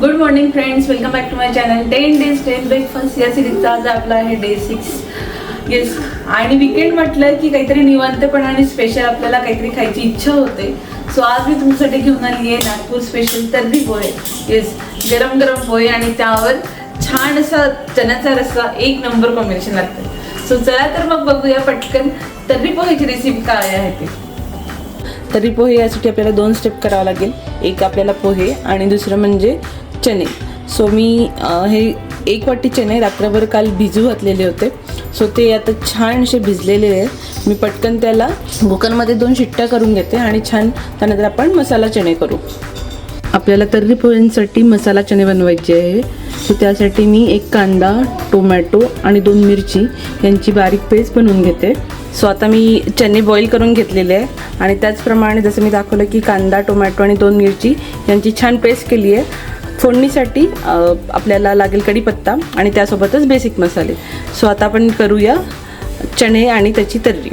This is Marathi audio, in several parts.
Good morning friends welcome back to my channel ten days ten breakfast या सिरीजचा आज आपला आहे डे सिक्स येस आणि विकेंड म्हटलं की काहीतरी निवांतपणा आणि स्पेशल आपल्याला काहीतरी खायची इच्छा होते. सो आज मी तुमच्यासाठी घेऊन आली आहे नागपूर स्पेशल तर्री पोहे. येस गरम गरम पोहे आणि त्यावर छान असा चण्याचा रस्सा. एक नंबर कॉम्बिनेशन लागतं. सो चला तर मग बघूया पटकन तर्री पोहेची रेसिपी काय आहे ते. तर्री पोहे यासाठी आपल्याला दोन स्टेप करावं लागेल. एक आपल्याला पोहे आणि दुसरं म्हणजे चणे सो मी हे एक वाटी चणे रात्रभर काल भिजू घातलेले होते. सो ते आता छान असे भिजलेले आहे. मी पटकन त्याला कुकरमध्ये दोन शिट्ट्या करून घेते आणि छान त्यानंतर आपण मसाला चणे करू. आपल्याला तर्री पोह्यांसाठी मसाला चणे बनवायचे आहे. सो त्यासाठी मी एक कांदा टोमॅटो आणि दोन मिरची यांची बारीक पेस्ट बनवून घेते. सो आता मी चणे बॉईल करून घेतलेले आहे. आणि त्याचप्रमाणे जसं मी दाखवलं की कांदा टोमॅटो आणि दोन मिरची यांची छान पेस्ट केली आहे. फोडणीसाठी आपल्याला लागेल कढीपत्ता आणि त्यासोबतच बेसिक मसाले. सो आता आपण करूया चणे आणि त्याची तर्री.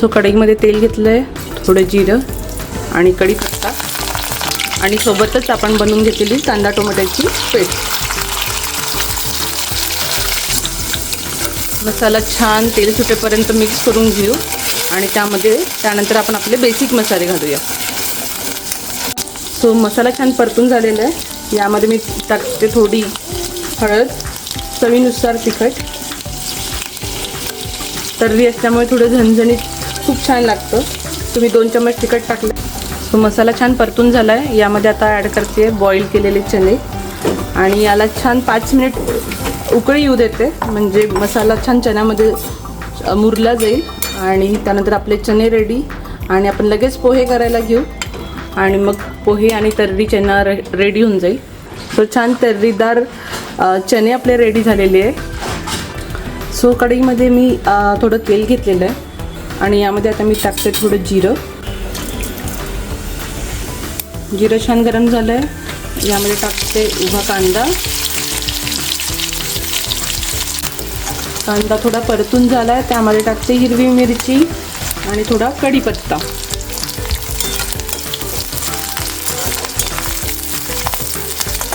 सो कढईमध्ये तेल घेतलं आहे थोडं जिरं आणि कढीपत्ता. आणि सोबतच आपण बनवून घेतलेली कांदा टोमॅटोची पेस्ट. मसाला छान तेल सुटेपर्यंत मिक्स करून घेऊ आणि त्यामध्ये त्यानंतर आपण आपले बेसिक मसाले घालूया. सो मसाला छान परतून झालेला आहे. यामध्ये मी टाकते थोडी हळद चवीनुसार तिखट. तर्री असल्यामुळे थोडं झणझणीत खूप छान लागतं. तुम्ही दोन चम्मच तिखट टाकलं. सो मसाला छान परतून झाला आहे यामध्ये आता ॲड करते बॉईल केलेले चणे. आणि याला छान पाच मिनिट उकळी येऊ देते. म्हणजे मसाला छान चण्यामध्ये मुरला जाईल. आणि त्यानंतर आपले चणे रेडी आणि आपण लगेच पोहे करायला घेऊ. आणि मग पोहे आणि तर्री चना रे रेडी होऊन जाईल. सो छान तर्रीदार चणे आपले रेडी झालेले आहे. सो कढईमध्ये मी थोडं तेल घेतलेलं आहे. आणि यामध्ये आता मी टाकते थोडं जिरं. जिरं छान गरम झालं आहे यामध्ये टाकते उभा कांदा. कांदा थोडा परतून झाला आहे त्यामध्ये टाकते हिरवी मिरची आणि थोडा कढीपत्ता.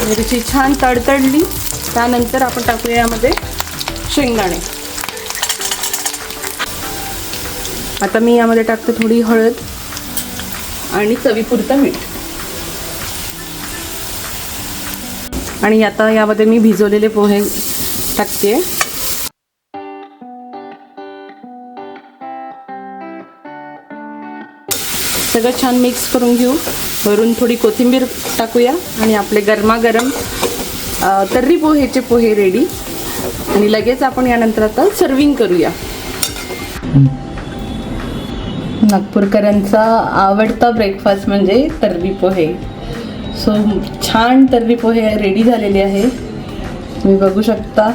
मिरची छान तडतडली. त्यानंतर आपण टाकूया यामध्ये शेंगदाणे. आता मी यामध्ये टाकते थोडी हळद आणि चवीपुरतं मीठ. आणि आता यामध्ये मी भिजवलेले पोहे टाकते. सगळं छान मिक्स करून घेऊ. वरून थोडी कोथिंबीर टाकूया आणि आपले गरमागरम तर्री पोहेचे पोहे रेडी आणि लगेच आपण यानंतर आता सर्विंग करूया. नागपूरकरांचा आवडता ब्रेकफास्ट म्हणजे तर्री पोहे. सो छान तर्री पोहे रेडी झालेले आहे तुम्ही बघू शकता.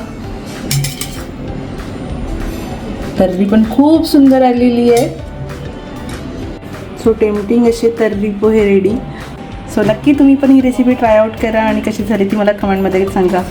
तर्री पण खूप सुंदर आलेली आहे. सो टेम्पटिंग असे तर्री पोहे रेडी सो नक्की तुम्ही पण ही रेसिपी ट्राय आउट करा आणि कशी झाली ती मला कमेंटमध्ये सांगा.